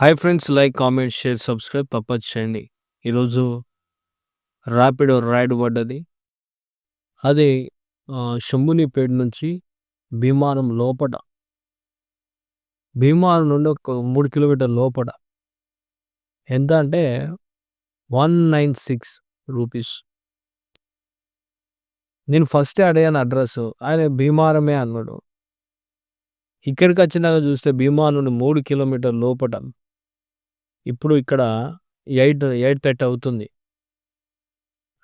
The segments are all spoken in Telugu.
Hi friends like comment share subscribe తప్పచ్చు చేయండి ఈరోజు ర్యాపిడ్ రైడ్ పడ్డది. అది శంభుని శంభునిపేట నుంచి భీమారం లోపట. భీమారం నుండి ఒక మూడు కిలోమీటర్ లోపట. ఎంత అంటే వన్ నైన్ సిక్స్ రూపీస్. నేను ఫస్ట్ అడిగాను అడ్రస్ ఆయన భీమారమే అన్నాడు. ఇక్కడికి వచ్చినాక చూస్తే భీమారం నుండి మూడు కిలోమీటర్ లోపట. ఇప్పుడు ఇక్కడ ఎయిట్ ఎయిట్ థర్టీ అవుతుంది.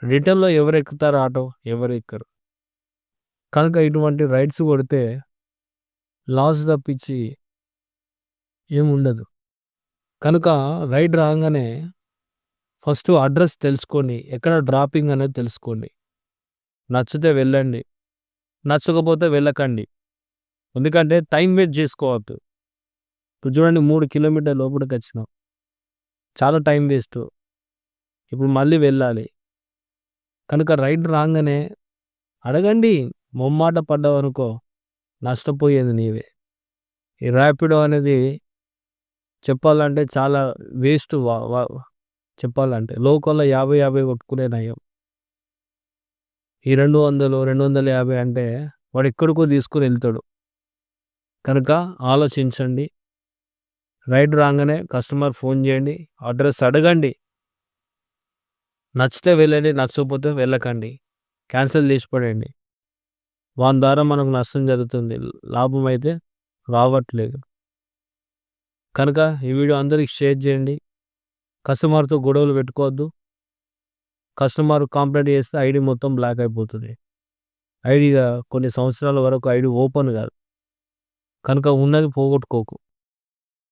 రిటర్న్లో ఎవరు ఎక్కుతారు ఆటో? ఎవరు ఎక్కరు. కనుక ఇటువంటి రైడ్స్ కొడితే లాస్ తప్పించి ఏముండదు. కనుక రైడ్ రాగానే ఫస్ట్ అడ్రస్ తెలుసుకోండి. ఎక్కడ డ్రాపింగ్ అనేది తెలుసుకోండి. నచ్చితే వెళ్ళండి. నచ్చకపోతే వెళ్ళకండి. ఎందుకంటే టైం వేస్ట్ చేసుకోవద్దు. ఇప్పుడు చూడండి మూడు కిలోమీటర్ లోపలికి వచ్చినాం. చాలా టైం వేస్ట్. ఇప్పుడు మళ్ళీ వెళ్ళాలి. కనుక రైడ్ రాగానే అడగండి మొమ్మాట పడ్డావు అనుకో నష్టపోయేది నీవే. ఈ ర్యాపిడో అనేది చెప్పాలంటే చాలా వేస్ట్ చెప్పాలంటే లోకల్లో యాభై యాభై కొట్టుకునే నయం. ఈ రెండు వందలు రెండు వందల యాభై అంటే వాడు ఎక్కడికో తీసుకుని వెళ్తాడు. కనుక ఆలోచించండి. రైడ్ రాగానే కస్టమర్ ఫోన్ చేయండి అడ్రస్ అడగండి. నచ్చితే వెళ్ళండి నచ్చకపోతే వెళ్ళకండి. క్యాన్సిల్ చేసి వాని ద్వారా మనకు నష్టం జరుగుతుంది. లాభం అయితే రావట్లేదు. కనుక ఈ వీడియో అందరికి షేర్ చేయండి. కస్టమర్తో గొడవలు పెట్టుకోవద్దు. కస్టమర్ కంప్లైంట్ చేస్తే ఐడి మొత్తం బ్లాక్ అయిపోతుంది. ఐడిగా కొన్ని సంవత్సరాల వరకు ఐడి ఓపెన్ కాదు. కనుక ఉన్నది పోగొట్టుకోకు.